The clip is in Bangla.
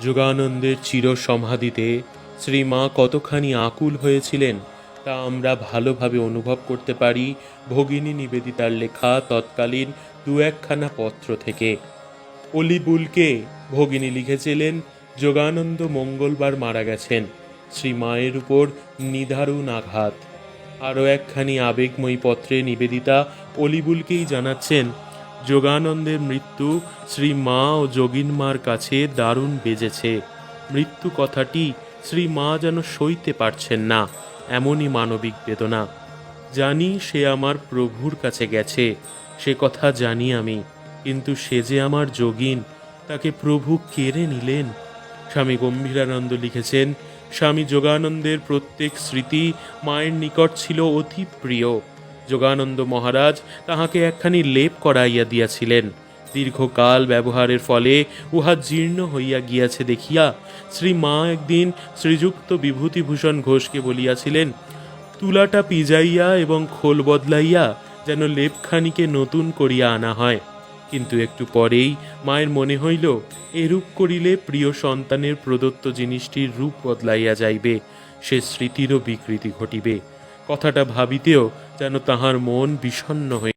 যোগানন্দের চির সমাধিতে শ্রীমা কতখানি আকুল হয়েছিলেন, তা আমরা ভালোভাবে অনুভব করতে পারি ভগিনী নিবেদিতার লেখা তৎকালীন দু একখানা পত্র থেকে। অলিবুলকে ভগিনী লিখেছিলেন, যোগানন্দ মঙ্গলবার মারা গেছেন, শ্রী মায়ের উপর নিধারুণ আঘাত আরও একখানি আবেগময়ী পত্রে নিবেদিতা অলিবুলকেই জানাচ্ছেন যোগানন্দের মৃত্যু শ্রী মা ও যোগিন মার কাছে দারুণ বেজেছে। মৃত্যু কথাটি শ্রী মা যেন সইতে পারছেন না, এমনই মানবিক বেদনা। জানি সে আমার প্রভুর কাছে গেছে, সে কথা জানি আমি, কিন্তু সে যে আমার যোগিন, তাকে প্রভু কেড়ে নিলেন? স্বামী গম্ভীরানন্দ লিখেছেন, স্বামী যোগানন্দের প্রত্যেক স্মৃতি মায়ের নিকট ছিল অতি প্রিয়। যোগানন্দ মহারাজ তাহাকে একখানি লেপ করাইয়া দিয়াছিলেন। দীর্ঘকাল ব্যবহারের ফলে উহা জীর্ণ হইয়া গিয়াছে দেখিয়া শ্রী মা একদিন শ্রীযুক্ত বিভূতিভূষণ ঘোষকে বলিয়াছিলেন, তুলাটা পিজাইয়া এবং খোল বদলাইয়া যেন লেপখানিকে নতুন করিয়া আনা হয়। কিন্তু একটু পরেই মায়ের মনে হইল, এরূপ করিলে প্রিয় সন্তানের প্রদত্ত জিনিসটির রূপ বদলাইয়া যাইবে, সে স্মৃতিরও বিকৃতি ঘটিবে। কথাটা ভাবিতেও যেন তাহার মন বিষণ্ণ হয়ে